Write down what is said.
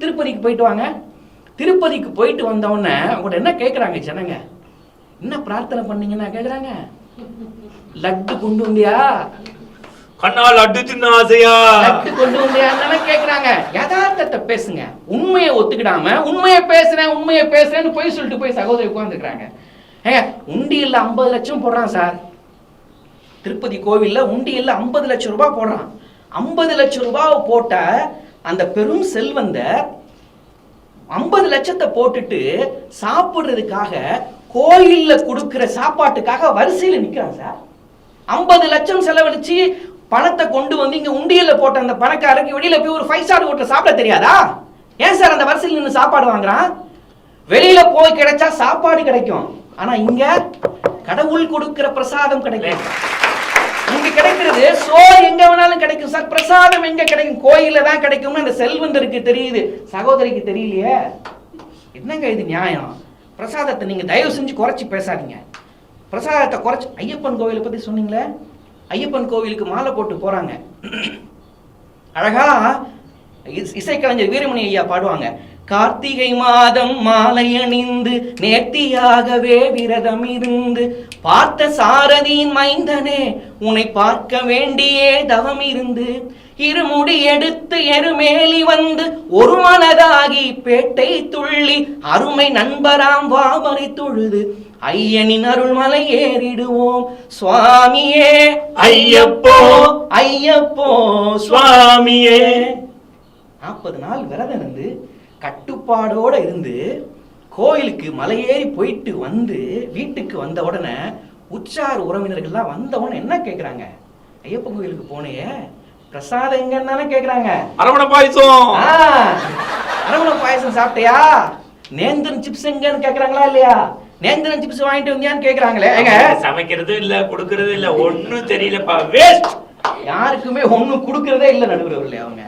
திருப்பதிக்கு போயிட்டு வாங்க. திருப்பதிக்கு போயிட்டு வந்தவுடனே உங்கள்ட்ட என்ன கேட்குறாங்க ஜனங்க? என்ன பிரார்த்தனை பண்ணீங்கன்னா கேட்குறாங்க லட்டு கொண்டு வந்தியா? கண்ணால் அட்டு தின்ன ஆசையா? லட்டு கொண்டு வந்தியான்னு கேட்குறாங்க யதார்த்தத்தை பேசுங்க. உண்மையை ஒத்துக்கிடாம உண்மையை பேசுறேன் உண்மையை பேசுறேன்னு போய் சொல்லிட்டு போய் சகோதரி உட்காந்துக்கிறாங்க ஏங்க உண்டியல்ல ஐம்பது லட்சம் போடுறான் சார். திருப்பதி கோவில்ல உண்டியல்ல ஐம்பது லட்சம் ரூபாய் போடுறான். ஐம்பது லட்சம் ரூபாய் போட்ட அந்த பெரும் செல்வந்தர் ஐம்பது லட்சத்தை போட்டுட்டு சாப்பிடுறதுக்காக கோயில்ல கொடுக்கிற சாப்பாட்டுக்காக வரிசையில நிற்கிறான் சார். ஐம்பது லட்சம் செலவழிச்சு பணத்தை கொண்டு வந்து இங்க உண்டியல்ல போட்ட அந்த பணக்காரருக்கு வெளியில போய் ஒரு ஃபைவ் ஸ்டார் ஹோட்டல் சாப்பிட தெரியாதா? ஏன் சார் அந்த வரிசையில் நின்று சாப்பாடு வாங்குறான்? வெளியில போய் கிடைச்சா சாப்பாடு கிடைக்கும். ஆனா இங்க கடவுள் கொடுக்கிற பிரசாதம் கிடைக்கும். இங்க கிடைக்கிறது சோறு எங்க வேணாலும் கிடைக்கும். சார் பிரசாதம் எங்க கிடைக்கும்? கோயில தான் கிடைக்கும்னு அந்த செல்வந்தருக்கு தெரியுது. சகோதரிக்கு தெரியலையே. என்னங்க இது நியாயம்? பிரசாதத்தை நீங்க தயவு செஞ்சு குறைச்சி பேசாதீங்க. பிரசாதத்தை குறைச்சி ஐயப்பன் கோவிலை பத்தி சொன்னீங்களே? ஐயப்பன் கோவிலுக்கு மாலை போட்டு போறாங்க. அழகா இசைக்கலைஞர் வீரமணி ஐயா பாடுவாங்க. கார்த்திகை மாதம் மாலை அணிந்து நேர்த்தியாகவே விரதம் இருந்து பார்த்த சாரதியின் மைந்தனே உன்னை பார்க்க வேண்டியே தவம் இருந்து இருமுடி எடுத்து எருமேலி வந்து ஒரு மனதாகி பேட்டை துள்ளி அருமை நண்பராம் வாமரை தொழுது ஐயனின் அருள்மலை ஏறிடுவோம். சுவாமியே ஐயப்போ ஐயப்போ சுவாமியே. நாற்பது நாள் விரதம் இருந்து கட்டுப்பாடோட இருந்து கோயிலுக்கு மலையேறி போயிட்டு வந்து வீட்டுக்கு வந்த உடனே உச்சார் உறவினர்கள்லாம் வந்த உடனே என்ன கேக்குறாங்க? ஐயப்பன் கோயிலுக்கு போனேயே. பிரசாதம் எங்கன்னு தானே கேக்குறாங்க. அரவண பாயசம். அரவண பாயசம் சாப்பிட்டியா? நேந்திரன் சிப்ஸ் எங்கன்னு கேக்குறாங்களா இல்லையா? நேந்திரன் சிப்ஸ் வாங்கிட்டு வந்தியான்னு கேக்குறாங்களே. ஏங்க? சமைக்கிறது இல்ல கொடுக்கறது இல்ல ஒண்ணும் தெரியலப்பா. வேஸ்ட் யாருக்குமே ஒண்ணும் கொடுக்கறதே இல்ல நடுவர் இல்லையா அவங்க.